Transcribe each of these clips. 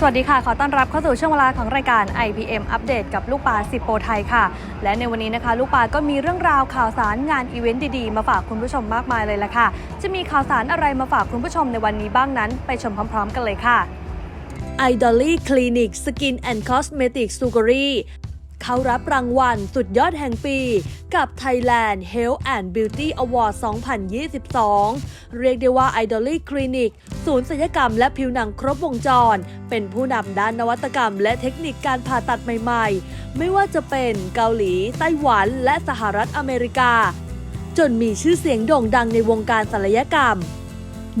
สวัสดีค่ะ ขอต้อนรับเข้าสู่ช่วงเวลาของรายการ IPM อัปเดตกับลูกปลาสิบโปรไทยค่ะ และในวันนี้นะคะ ลูกปลาก็มีเรื่องราวข่าวสารงานอีเวนต์ดีๆ มาฝากคุณผู้ชมมากมายเลยละค่ะ จะมีข่าวสารอะไรมาฝากคุณผู้ชมในวันนี้บ้างนั้น ไปชมพร้อม ๆ กันเลยค่ะ i d o l y Clinic Skin and Cosmetic s u g a r y เขารับรางวัลสุดยอดแห่งปี กับ Thailand Health and Beauty Award 2022 เรียกได้ว่า i d o l y Clinic ศูนย์ศัลยกรรมและผิวหนังครบวงจร เป็นผู้นำด้านนวัตกรรม และเทคนิคการผ่าตัดใหม่ๆ ไม่ว่าจะเป็นเกาหลี ไต้หวัน และสหรัฐอเมริกา จนมีชื่อเสียงโด่งดังในวงการศัลยกรรม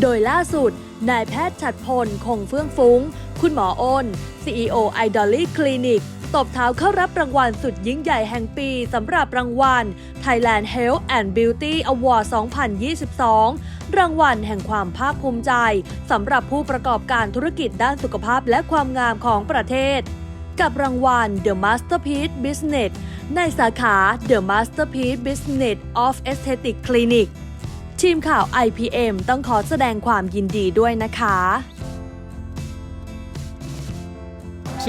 โดยล่าสุดนายแพทย์ฉัดพล คงเฟื่องฟุ้ง คุณหมออ้น CEO i d o l y Clinic ตบเท้าเข้ารับรางวัลสุดยิ่งใหญ่แห่งปีสำหรับรางวัล Thailand Health and Beauty Award 2022 รางวัลแห่งความภาคภูมิใจสำหรับผู้ประกอบการธุรกิจด้านสุขภาพและความงามของประเทศ กับรางวัล The Masterpiece Business ในสาขา The Masterpiece Business of Aesthetic Clinic ทีมข่าว IPM ต้องขอแสดงความยินดีด้วยนะคะ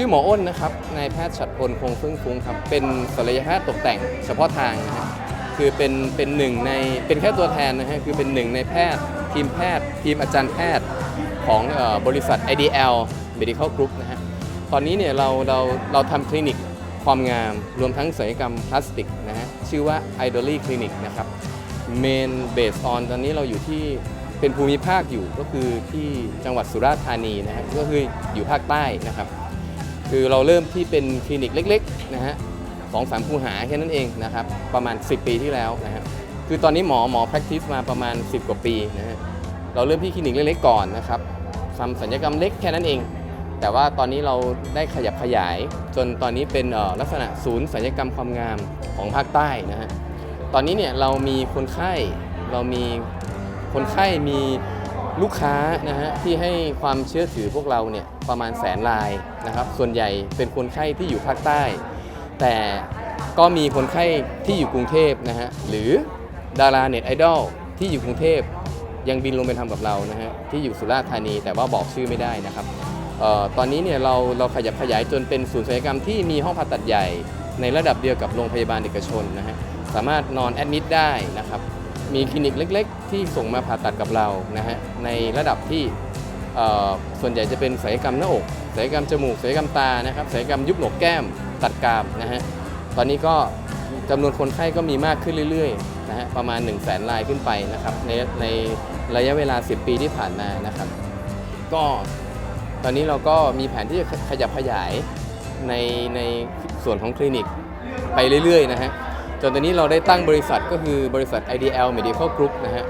ชื่อหมออ้นนะครับ นายแพทย์ฉัดพลคงฟื่งฟุ้งครับ เป็นศัลยแพทย์ตกแต่งเฉพาะทางนะฮะคือเป็นเป็นหนึ่งในเป็นแค่ตัวแทนนะฮะคือเป็นหนึ่งในแพทย์ ทีมแพทย์ ทีมอาจารย์แพทย์ของออบริษัท IDL Medical Group นะฮะตอนนี้เนี่ยเราเราเราทำคลินิกความงามรวมทั้งศัลยกรรมพลาสติกนะฮะชื่อว่า i d o l y Clinic นะครับเมนเบสออนตอนนี้เราอยู่ที่เป็นภูมิภาคอยู่ก็คือที่จังหวัดสุราษฎร์ธานีนะครับก็คืออยู่ภาคใต้นะครับ คือเราเริ่มที่เป็นคลินิกเล็กๆนะฮะสองสามคูหาแค่นั้นเองนะครับประมาณ 10 ปีที่แล้วนะฮะคือตอนนี้หมอหมอ practice มาประมาณ 10 กว่าปีนะฮะเราเริ่มที่คลินิกเล็กๆก่อนนะครับทำสัญญกรรมเล็กแค่นั้นเอง แต่ว่าตอนนี้เราได้ขยับขยาย จนตอนนี้เป็นลักษณะศูนย์สัญญกรรมความงามของภาคใต้นะฮะตอนนี้เนี่ยเรามีคนไข้เรามีคนไข้มี ลูกค้านะฮะที่ให้ความเชื่อถือพวกเราเนี่ยประมาณแสนรายนะครับ ส่วนใหญ่เป็นคนไข้ที่อยู่ภาคใต้ แต่ก็มีคนไข้ที่อยู่กรุงเทพนะฮะหรือดาราเน็ตไอดอลที่อยู่กรุงเทพยังบินลงไปทำกับเรานะฮะที่อยู่สุราษฎร์ธานีแต่ว่าบอกชื่อไม่ได้นะครับออตอนนี้เนี่ยเราเราขยับขยายจนเป็นศูนย์ศัลยกรรมที่มีห้องผ่าตัดใหญ่ ในระดับเดียวกับโรงพยาบาลเอกชนนะฮะสามารถนอนแอดมิดได้นะครับมีคลินิกเล็ก ที่ส่งมาผ่าตัดกับเรานะฮะในระดับที่ส่วนใหญ่จะเป็นศัลยกรรมหน้าอกศัลยกรรมจมูกศัลยกรรมตานะครับศัลยกรรมยุบหนกแก้มตัดกรามนะฮะตอนนี้ก็จำนวนคนไข้ก็มีมากขึ้นเรื่อยๆนะฮะประมาณ 1 0 0 0 0แสนรายขึ้นไปนะครับในในระยะเวลา 10 ปีที่ผ่านมานะครับ ก็ตอนนี้เราก็มีแผนที่จะขยับขยายในในส่วนของคลินิกไปเรื่อยๆนะฮะ จนตอนนี้เราได้ตั้งบริษัทก็คือบริษัท IDL Medical Group นะฮะ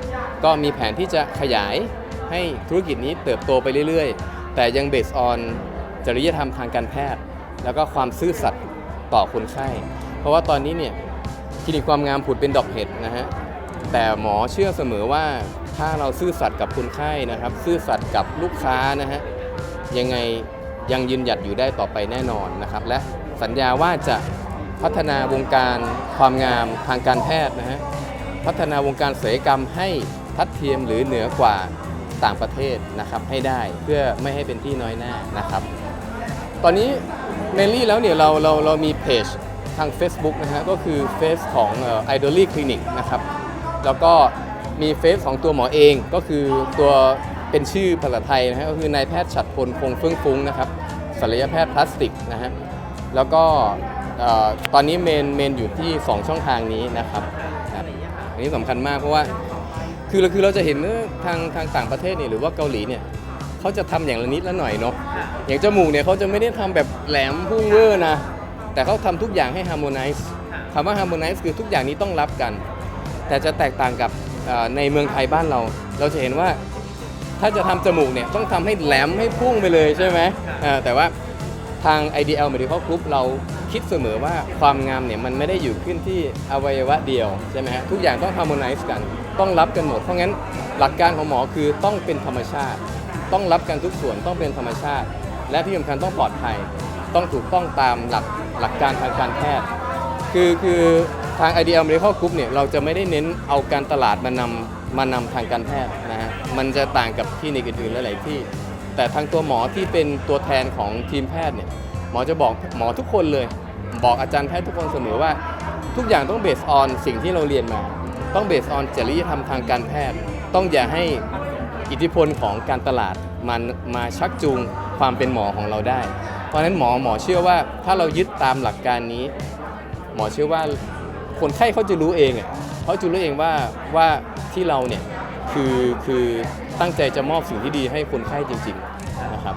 ก็มีแผนที่จะขยายให้ธุรกิจนี้เติบโตไปเรื่อยๆ แต่ยังเบสออนจริยธรรมทางการแพทย์ แล้วก็ความซื่อสัตย์ต่อคนไข้ เพราะว่าตอนนี้เนี่ยคลินิกความงามผุดเป็นดอกเห็ดนะฮะ แต่หมอเชื่อเสมอว่าถ้าเราซื่อสัตย์กับคนไข้นะครับ ซื่อสัตย์กับลูกค้านะฮะ ยังไงยังยืนหยัดอยู่ได้ต่อไปแน่นอนนะครับ และสัญญาว่าจะ พัฒนาวงการความงามทางการแพทย์นะฮะพัฒนาวงการศัลยกรรมให้ทัดเทียมหรือเหนือกว่าต่างประเทศนะครับให้ได้เพื่อไม่ให้เป็นที่น้อยหน้านะครับ ตอนนี้เมนลี่แล้วเนี่ยเราเราเรามีเพจทาง Facebook นะฮะก็คือเฟซของไอดอลี่คลินิกนะครับแล้วก็มีเฟซของตัวหมอเองก็คือตัวเป็นชื่อภาษาไทยนะฮะก็คือนายแพทย์ฉัดพลคงเฟื่องฟุ้งนะครับศัลยแพทย์พลาสติกนะฮะแล้วก็ ตอนนี้เมนเมนอยู่ที่ 2 ช่องทางนี้นะครับครับอันนี้สำคัญมากเพราะว่าคือเราคือเราจะเห็นว่าทางทางต่างประเทศเนี่ยหรือว่าเกาหลีเนี่ยเขาจะทำอย่างละนิดละหน่อยเนาะอย่างจมูกเนี่ยเขาจะไม่ได้ทำแบบแหลมพุ่งเวอร์นะ แต่เขาทำทุกอย่างให้ harmonize คำว่า harmonize คือทุกอย่างนี้ต้องรับกัน แต่จะแตกต่างกับเอ่อในเมืองไทยบ้านเรา เราจะเห็นว่าถ้าจะทำจมูกเนี่ยต้องทำให้แหลมให้พุ่งไปเลยใช่ไหมอ่อแต่ว่า ทาง IDL Medical Group เราคิดเสมอว่าความงามเนี่ยมันไม่ได้อยู่ขึ้นที่อวัยวะเดียวใช่ไหมฮะทุกอย่างต้อง harmonize กันต้องรับกันหมด เพราะงั้นหลักการของหมอคือต้องเป็นธรรมชาติ ต้องรับกันทุกส่วนต้องเป็นธรรมชาติ และที่สำคัญต้องปลอดภัย ต้องถูกต้องตามหลักหลักการทางการแพทย์คือคือทาง IDL Medical Group เนี่ยเราจะไม่ได้เน้นเอาการตลาดมานำมานำทางการแพทย์นะฮะมันจะต่างกับคลินิกอื่นๆหลายๆที่ แต่ทางตัวหมอที่เป็นตัวแทนของทีมแพทย์เนี่ยหมอจะบอกหมอทุกคนเลย บอกอาจารย์แพทย์ทุกคนเสมอว่า ทุกอย่างต้องเบสออนสิ่งที่เราเรียนมา ต้องเบสออนจริยธรรมทางการแพทย์ ต้องอย่าให้อิทธิพลของการตลาดมันมาชักจูงความเป็นหมอของเราได้ เพราะฉะนั้นหมอหมอเชื่อว่าถ้าเรายึดตามหลักการนี้ หมอเชื่อว่าคนไข้เขาจะรู้เองเขาจะรู้เองว่าว่าที่เราเนี่ยคือคือ ตั้งใจจะมอบสิ่งที่ดีให้คนไข้จริง ๆ นะครับ